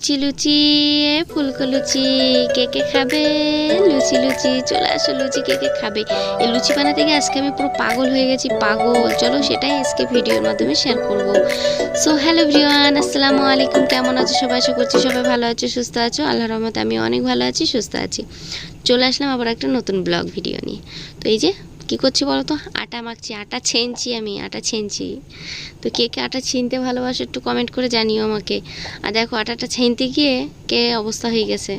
লুচি লুচি, এ ফুলকো লুচি, কে কে খাবে? লুচি লুচি, চলে আসো, লুচি কে কে খাবে? এই লুচি বানাতে গিয়ে আজকে আমি পুরো পাগল হয়ে গেছি, পাগল। চলো সেটাই আজকে ভিডিওর মাধ্যমে শেয়ার করব। সো হ্যালো ভিওয়ান আসসালামু আলাইকুম। কেমন আছো সবাই? আশা করছি সবাই ভালো আছো, সুস্থ আছো। আল্লাহর রহমতে আমি অনেক ভালো আছি, সুস্থ আছি। চলে আসলাম আবার একটা নতুন ব্লগ ভিডিও নিয়ে। তো এই যে কি করছি বলো তো আটা মাখছি, আটা ছেনছি আমি, আটা ছেনছি। তো কে কে আটা ছিনতে ভালোবাসো একটু কমেন্ট করে জানিও আমাকে। আর দেখো, আটাটা ছিনতে গিয়ে কে অবস্থা হয়ে গেছে?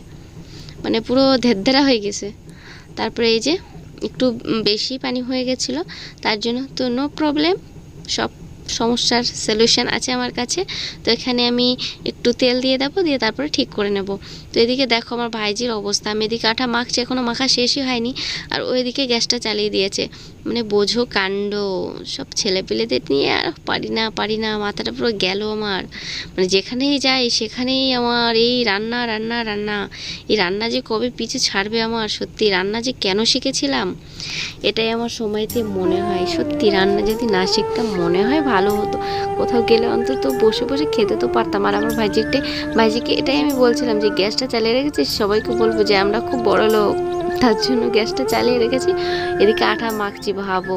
মানে পুরো ধেরধেরা হয়ে গেছে। তারপরে এই যে, একটু বেশি পানি হয়ে গেছিল, তার জন্য তো নো প্রবলেম সব সমস্যার সলিউশন আছে আমার কাছে। তো এখানে আমি একটু তেল দিয়ে দেবো, দিয়ে তারপরে ঠিক করে নেব। তো এদিকে দেখো আমার ভাইজির অবস্থা। আমি এদিকে আঠা মাখছি এখনও মাখা শেষই হয়নি। আর ওইদিকে গ্যাসটা চালিয়ে দিয়েছে। মানে বোঝো কাণ্ড, সব ছেলেপেলেদের নিয়ে আর পারি না পারি না, মাথাটা পুরো গেল আমার। মানে যেখানেই যাই, সেখানেই আমার এই রান্না রান্না রান্না। এই রান্না যে কবে পিছু ছাড়বে আমার? সত্যি রান্না যে কেন শিখেছিলাম? এটাই আমার সময়তে মনে হয়। সত্যি রান্না যদি না শিখতাম, মনে হয় ভালো হতো। কোথাও গেলে অন্তত বসে বসে খেতে তো পারতাম। আর আমার ভাইজিকে ভাইজিকে এটাই আমি বলছিলাম যে, গ্যাসটা চালিয়ে রেখেছিস? সবাইকে বলব যে, আমরা খুব বড় লোক তার জন্য গ্যাসটা চালিয়ে রেখেছি। এদিকে আঠা মাখছি ভাবো,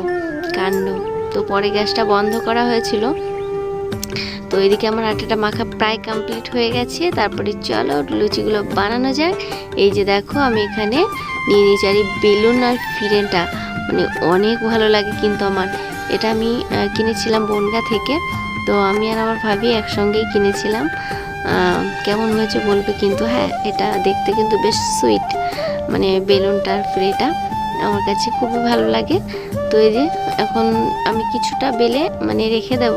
কাণ্ড। তো পরে গ্যাসটা বন্ধ করা হয়েছিল। তো এদিকে আমার আটাটা মাখা প্রায় কমপ্লিট হয়ে গেছে। তারপরে চলো লুচিগুলো বানানো যাক। এই যে দেখো, আমি এখানে নিয়ে নিয়েছি আর এই বেলুন আর ফিরেনটা। মানে অনেক ভালো লাগে কিন্তু আমার। এটা আমি কিনেছিলাম বনগা থেকে। তো আমি আর আমার ভাবি একসঙ্গেই কিনেছিলাম। কেমন হয়েছে বলবে কিন্তু হ্যাঁ এটা দেখতে কিন্তু বেশ সুইট মানে বেলুনটার ফ্রেটা আমার কাছে খুবই ভালো লাগে। তো এই যে এখন আমি কিছুটা বেলে মানে রেখে দেব।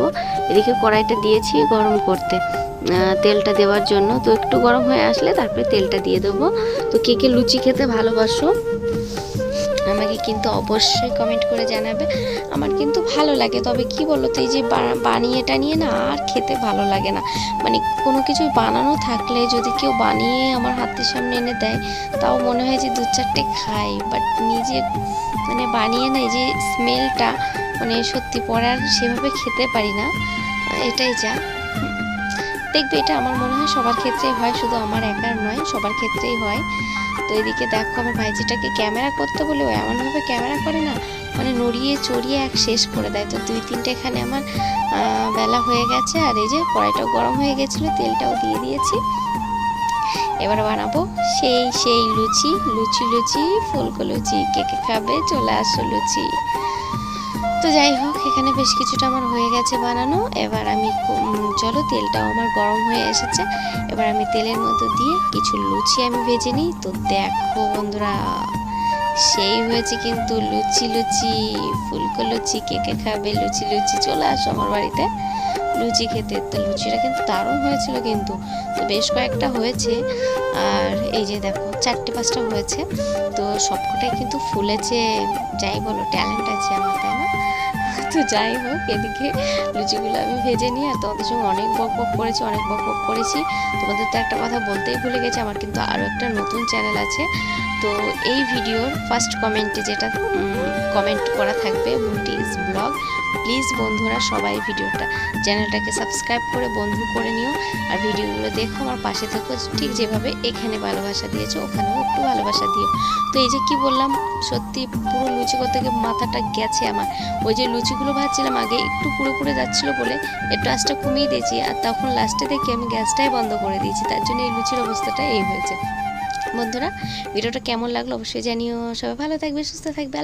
এদিকে কড়াইটা দিয়েছি গরম করতে। তেলটা দেওয়ার জন্য। তো একটু গরম হয়ে আসলে তারপরে তেলটা দিয়ে দেবো। তো কে কে লুচি খেতে ভালোবাসো? আমাকে কিন্তু অবশ্যই কমেন্ট করে জানাবে। আমার কিন্তু ভালো লাগে, তবে কি বলো তো এই যে বা- বানিয়ে টানিয়ে না আর খেতে ভালো লাগে না। মানে কোনো কিছু বানানো থাকলে যদি কেউ বানিয়ে আমার হাতের সামনে এনে দেয়, তাও মনে হয় যে দু চারটে খাই বাট নিজে মানে বানিয়ে না, এই যে স্মেলটা মানে সত্যি পরে আর সেভাবে খেতে পারি না। এটাই যা। দেখবে এটা আমার মনে হয় সবার ক্ষেত্রেই হয়, শুধু আমার একার নয়, সবার ক্ষেত্রেই হয়। তো এদিকে দেখো আমার ভাইজিটাকে ক্যামেরা করতে বলেও এমনভাবে ক্যামেরা করে না মানে নড়িয়ে চড়িয়ে এক শেষ করে দেয়। তো দুই তিনটে এখানে আমার বেলা হয়ে গেছে আর এই যে কড়াইটাও গরম হয়ে গেছিল, তেলটাও দিয়ে দিয়েছি। এবার বানাবো সেই সেই লুচি লুচি লুচি, ফুলকো লুচি, কে কে খাবে? চলে আসো লুচি। তো যাই হোক, এখানে বেশ কিছুটা আমার হয়ে গেছে বানানো। এবার আমি চলো, তেলটাও আমার গরম হয়ে এসেছে। এবার আমি তেলের মধ্যে দিয়ে কিছু লুচি আমি ভেজে নিই। তো দেখো বন্ধুরা, সেই হয়েছে কিন্তু লুচি লুচি, ফুলকো লুচি, কে কে খাবে লুচি লুচি, চলে আসো আমার বাড়িতে। লুচি খেতে, তো লুচিটা কিন্তু দারুণ হয়েছিল কিন্তু। তো বেশ কয়েকটা হয়েছে। আর এই যে দেখো, চারটে পাঁচটা হয়েছে। তো সবকটাই কিন্তু ফুলেছে, যাই বলো, ট্যালেন্ট আছে আমার, তাই না? তো যাই হোক, এদিকে লুচিগুলো আমি ভেজে নিয়ে আর তোমাদের সঙ্গে অনেক বক বক করেছি, অনেক বক বক করেছি। তোমাদের তো একটা কথা বলতেই ভুলে গেছি, আমার কিন্তু আরও একটা নতুন চ্যানেল আছে। তো এই ভিডিওর ফার্স্ট কমেন্টে যেটা কমেন্ট করা থাকবে বুটিস ব্লগ প্লিজ বন্ধুরা, সবাই ভিডিওটা, চ্যানেলটাকে সাবস্ক্রাইব করে বন্ধু করে নিও। আর ভিডিওগুলো দেখো, আমার পাশে থেকো, ঠিক যেভাবে এখানে ভালোবাসা দিয়েছ, ওখানেও একটু ভালোবাসা দিও। তো এই যে কি বললাম, সত্যি পুরো লুচি করতে গিয়ে মাথাটা গেছে আমার। ওই যে লুচিগুলো ভাজছিলাম, আগে একটু পুরো পুরো যাচ্ছিল বলে একটু আঁচটা কমিয়ে দিয়েছি আর তখন লাস্টে দেখি আমি গ্যাসটাই বন্ধ করে দিয়েছি, তার জন্য এই লুচির অবস্থাটা এই হয়েছে। বন্ধুরা, ভিডিওটা কেমন লাগল অবশ্যই জানিও, সবাই ভালো থাকবে, সুস্থ থাকবে